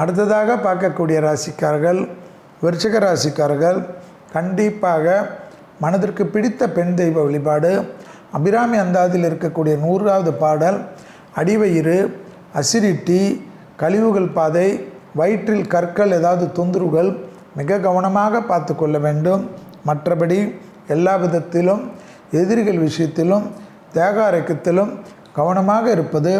அடுத்ததாக பார்க்கக்கூடிய ராசிக்காரர்கள் விருச்சிக ராசிக்காரர்கள் கண்டிப்பாக மனதிற்கு பிடித்த பெண் தெய்வ வழிபாடு அபிராமி அந்தாதில் இருக்கக்கூடிய நூறாவது பாடல் அடிவயிறு அசிடிட்டி கழிவுகள் பாதை வயிற்றில் கற்கள் ஏதாவது தொந்தரவுகள் மிக கவனமாக பார்த்து கொள்ள வேண்டும். மற்றபடி எல்லா விதத்திலும் எதிரிகள் விஷயத்திலும் தேகாரக்கத்திலும் கவனமாக இருப்பது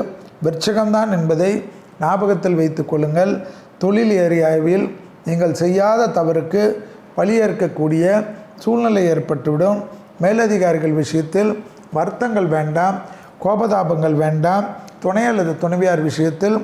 விருச்சகம்தான் என்பதை ஞாபகத்தில் வைத்து கொள்ளுங்கள். தொழில் ஏரியாவில் நீங்கள் செய்யாத தவறுக்கு பழியேற்கக்கூடிய சூழ்நிலை ஏற்பட்டுவிடும். மேலதிகாரிகள் விஷயத்தில் வருத்தங்கள் வேண்டாம் கோபதாபங்கள் வேண்டாம். துணை அல்லது துணைவியார் விஷயத்தில்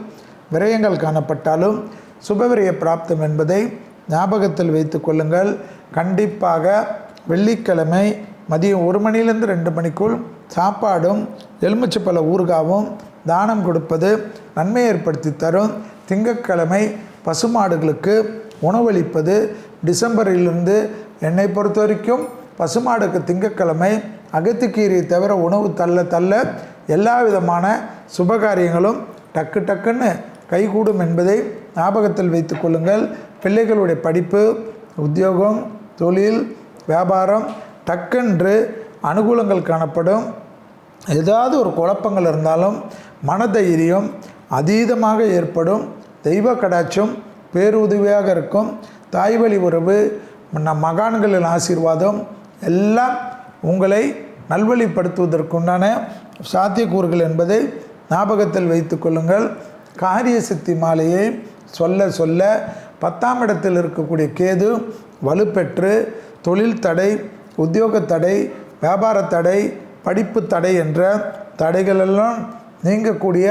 விரயங்கள் காணப்பட்டாலும் சுபவிரய பிராப்தம் என்பதை ஞாபகத்தில் வைத்து கொள்ளுங்கள். கண்டிப்பாக வெள்ளிக்கிழமை மதியம் ஒரு மணிலேருந்து ரெண்டு மணிக்குள் சாப்பாடும் எலுமிச்சப்பழ ஊறுகாவும் தானம் கொடுப்பது நன்மை ஏற்படுத்தி தரும். திங்கட்கிழமை பசுமாடுகளுக்கு உணவளிப்பது டிசம்பரிலிருந்து என்னை பொறுத்த வரைக்கும் பசுமாடுக்கு திங்கட்கிழமை அகத்துக்கீரியை தவிர உணவு தள்ள தள்ள எல்லா விதமான சுபகாரியங்களும் டக்கு டக்குன்னு கைகூடும் என்பதை ஞாபகத்தில் வைத்து கொள்ளுங்கள். பிள்ளைகளுடைய படிப்பு உத்தியோகம் தொழில் வியாபாரம் டக்கென்று அனுகூலங்கள் காணப்படும். ஏதாவது ஒரு குழப்பங்கள் இருந்தாலும் மனதைரியம் அதீதமாக ஏற்படும். தெய்வ கடாட்சம் பேருதவியாக இருக்கும். தாய் வழி உறவு நம் மகான்களின் ஆசீர்வாதம் எல்லாம் உங்களை நல்வழிப்படுத்துவதற்குண்டான சாத்தியக்கூறுகள் என்பதை ஞாபகத்தில் வைத்து கொள்ளுங்கள். காரிய சித்தி மாலையை சொல்ல சொல்ல பத்தாம் இடத்தில் இருக்கக்கூடிய கேது வலுப்பெற்று தொழில் தடை உத்தியோக தடை வியாபார தடை படிப்பு தடை என்ற தடைகளெல்லாம் நீங்கக்கூடிய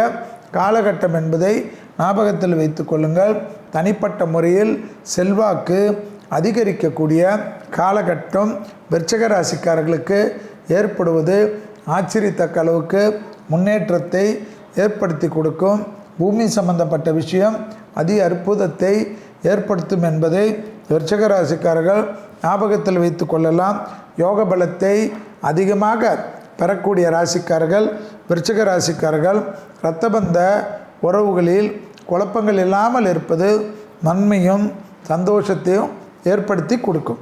காலகட்டம் என்பதை ஞாபகத்தில் வைத்து கொள்ளுங்கள். தனிப்பட்ட முறையில் செல்வாக்கு அதிகரிக்கக்கூடிய காலகட்டம் விருச்சக ராசிக்காரர்களுக்கு ஏற்படுவது ஆச்சரியத்தக்க அளவுக்கு முன்னேற்றத்தை ஏற்படுத்தி கொடுக்கும். பூமி சம்பந்தப்பட்ட விஷயம் அதி அற்புதத்தை ஏற்படுத்தும் என்பதை விருச்சக ராசிக்காரர்கள் ஞாபகத்தில் வைத்து கொள்ளலாம். யோக பலத்தை அதிகமாக பெறக்கூடிய ராசிக்காரர்கள் விருச்சிக ராசிக்காரர்கள் இரத்தபந்த உறவுகளில் குழப்பங்கள் இல்லாமல் இருப்பது நன்மையும் சந்தோஷத்தையும் ஏற்படுத்தி கொடுக்கும்.